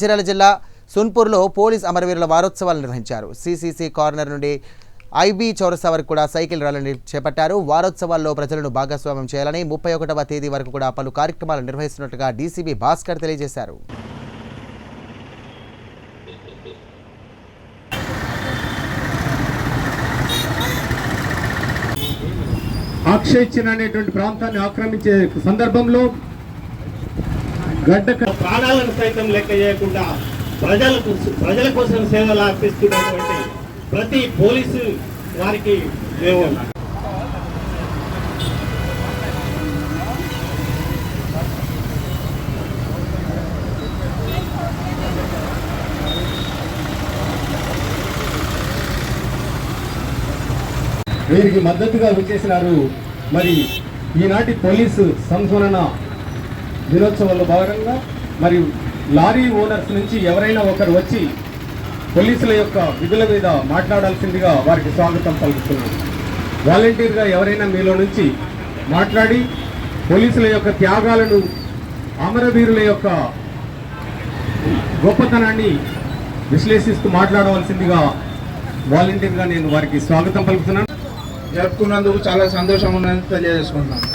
మంచిర్యాల జిల్లా సున్పూర్లో పోలీస్ అమరవీరుల వారోత్సవాలు నిర్వహించారు. సిసిసి కార్నర్ నుండి ఐబీ చౌరస్తా వరకు కూడా సైకిల్ ర్యాలీని చేపట్టారు. వారోత్సవాల్లో ప్రజలను భాగస్వామ్యం చేయాలని ముప్పై ఒకటవ తేదీ వరకు కూడా పలు కార్యక్రమాలు నిర్వహిస్తున్నట్టుగా డీసీబీ భాస్కర్ తెలియజేశారు. అక్షయ్ అనేటువంటి ప్రాంతాన్ని ఆక్రమించే సందర్భంలో గడ్డ ప్రాణాలను సైతం లెక్క చేయకుండా ప్రజలకు ప్రజల కోసం సేవలు అర్పిస్తున్నటువంటి ప్రతి పోలీసు వారికి మేము వీరికి మద్దతుగా వచ్చేసినారు. మరి ఈనాటి పోలీసు సంస్మరణ దినోత్సవంలో భాగంగా మరియు లారీ ఓనర్స్ నుంచి ఎవరైనా ఒకరు వచ్చి పోలీసుల యొక్క విధుల మీద మాట్లాడాల్సిందిగా వారికి స్వాగతం పలుకుతున్నాను వాలంటీర్గా ఎవరైనా మీలో నుంచి మాట్లాడి పోలీసుల యొక్క త్యాగాలను అమరవీరుల యొక్క గొప్పతనాన్ని విశ్లేషిస్తూ మాట్లాడవలసిందిగా వాలంటీర్గా నేను వారికి స్వాగతం పలుకుతున్నాను. జరుపుకున్నందుకు చాలా సంతోషం ఉన్నది తెలియజేసుకుంటున్నాను.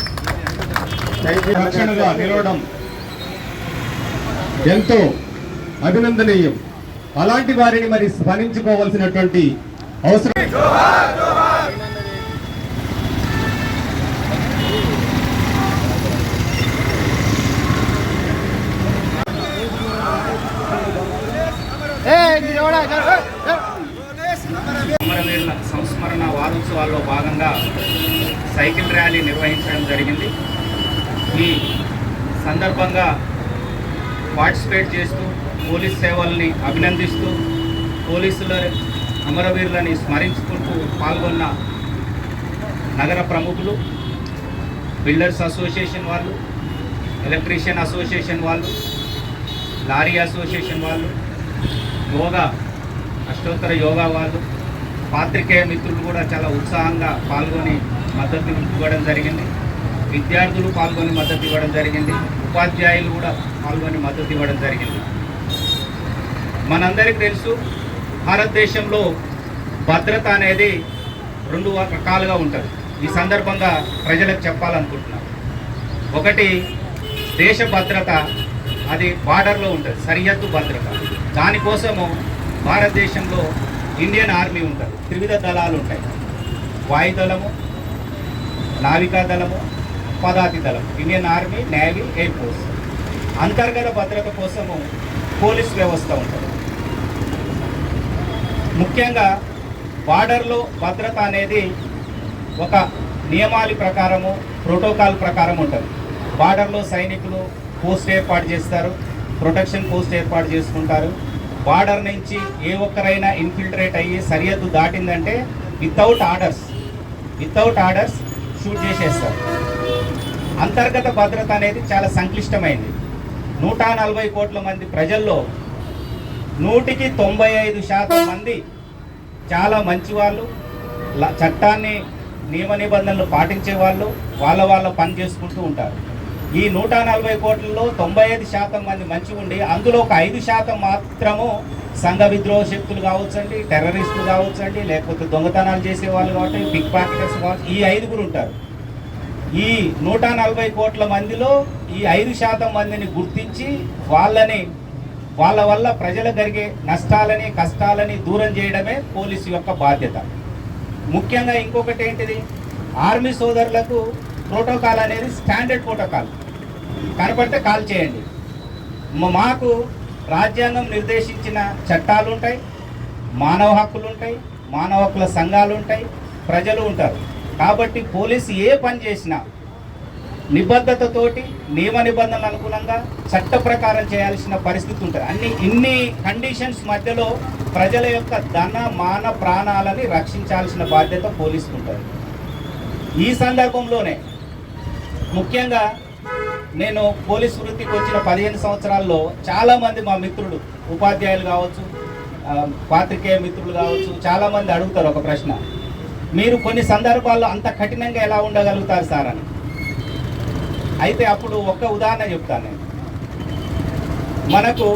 రక్షణగా నిలవడం ఎంతో అభినందనీయం. అలాంటి వారిని మరి స్మరించుకోవాల్సినటువంటి అవసరం అమరవీరుల సంస్మరణ వారోత్సవాల్లో భాగంగా సైకిల్ ర్యాలీ నిర్వహించడం జరిగింది. ఈ సందర్భంగా పార్టిసిపేట్ చేస్తూ పోలీస్ సేవల్ని అభినందిస్తూ పోలీసుల అమరవీరులని స్మరించుకుంటూ పాల్గొన్న నగర ప్రముఖులు బిల్డర్స్ అసోసియేషన్ వాళ్ళు ఎలక్ట్రీషియన్ అసోసియేషన్ వాళ్ళు లారీ అసోసియేషన్ వాళ్ళు యోగా అష్టోత్తర యోగా వాళ్ళు పాత్రికేయ మిత్రులు కూడా చాలా ఉత్సాహంగా పాల్గొని మద్దతు ఇవ్వడం జరిగింది. విద్యార్థులు పాల్గొని మద్దతు ఇవ్వడం జరిగింది. ఉపాధ్యాయులు కూడా పాల్గొని మద్దతు ఇవ్వడం జరిగింది. మనందరికీ తెలుసు భారతదేశంలో భద్రత అనేది రెండు రకాలుగా ఉంటుంది. ఈ సందర్భంగా ప్రజలకు చెప్పాలనుకుంటున్నాను. ఒకటి దేశ భద్రత అది బార్డర్లో ఉంటుంది సరిహద్దు భద్రత. దానికోసము భారతదేశంలో ఇండియన్ ఆర్మీ ఉంటుంది. త్రివిధ దళాలు ఉంటాయి. వాయుదళము నావికా దళము పదాతి దళం Indian army navy air force. అంతర్గత భద్రత కోసము పోలీస్ వ్యవస్థ ఉంటుంది. ముఖ్యంగా బార్డర్లో భద్రత అనేది ఒక నియమాల ప్రకారము ప్రోటోకాల్ ప్రకారం ఉంటుంది. బార్డర్లో సైనికులు పోస్ట్ ఏర్పాటు చేస్తారు ప్రొటెక్షన్ పోస్ట్ ఏర్పాటు చేసుకుంటారు. బార్డర్ నుంచి ఏ ఒక్కరైనా ఇన్ఫిల్ట్రేట్ అయ్యి సరిహద్దు దాటిందంటే without orders without orders shoot చేసేస్తారు. అంతర్గత భద్రత అనేది చాలా సంక్లిష్టమైంది. నూట నలభై కోట్ల మంది ప్రజల్లో నూటికి తొంభై ఐదు శాతం మంది చాలా మంచి వాళ్ళు ల- చట్టాన్ని నియమ నిబంధనలు పాటించే వాళ్ళు వాళ్ళ వాళ్ళ పని చేసుకుంటూ ఉంటారు. ఈ నూట నలభై కోట్లలో తొంభై ఐదు శాతం మంది మంచి ఉండి అందులో ఒక ఐదు శాతం మాత్రము సంఘ విద్రోహ శక్తులు కావచ్చండి టెర్రరిస్టులు కావచ్చండి లేకపోతే దొంగతనాలు చేసే వాళ్ళు కాబట్టి పిక్ పాకెటర్స్ కావచ్చు ఈ ఐదుగురు ఉంటారు. ఈ నూట నలభై కోట్ల మందిలో ఈ ఐదు శాతం మందిని గుర్తించి వాళ్ళని వాళ్ళ వల్ల ప్రజలు జరిగే నష్టాలని కష్టాలని దూరం చేయడమే పోలీసు యొక్క బాధ్యత. ముఖ్యంగా ఇంకొకటి ఏంటిది? ఆర్మీ సోదరులకు ప్రోటోకాల్ అనేది స్టాండర్డ్ ప్రోటోకాల్. కనపడితే కాల్ చేయండి. మాకు రాజ్యాంగం నిర్దేశించిన చట్టాలు ఉంటాయి మానవ హక్కులు ఉంటాయి మానవ హక్కుల సంఘాలు ఉంటాయి ప్రజలు ఉంటారు. కాబట్టి పోలీసు ఏ పని చేసినా నిబద్ధతతోటి నియమ నిబంధనలు అనుగుణంగా చట్ట ప్రకారం చేయాల్సిన పరిస్థితి ఉంటుంది. అన్ని ఇన్ని కండిషన్స్ మధ్యలో ప్రజల యొక్క ధన మాన ప్రాణాలని రక్షించాల్సిన బాధ్యత పోలీసుకు ఉంటుంది. ఈ సందర్భంలోనే ముఖ్యంగా నేను పోలీస్ వృత్తికి వచ్చిన పదిహేను సంవత్సరాల్లో చాలామంది మా మిత్రులు ఉపాధ్యాయులు కావచ్చు పాత్రికేయ మిత్రులు కావచ్చు చాలామంది అడుగుతారు ఒక ప్రశ్న. మీరు కొన్ని సందర్భాల్లో అంత కఠినంగా ఎలా ఉండగలుగుతారు సార్ అని. అయితే అప్పుడు ఒక్క ఉదాహరణ చెప్తాను నేను. మనకు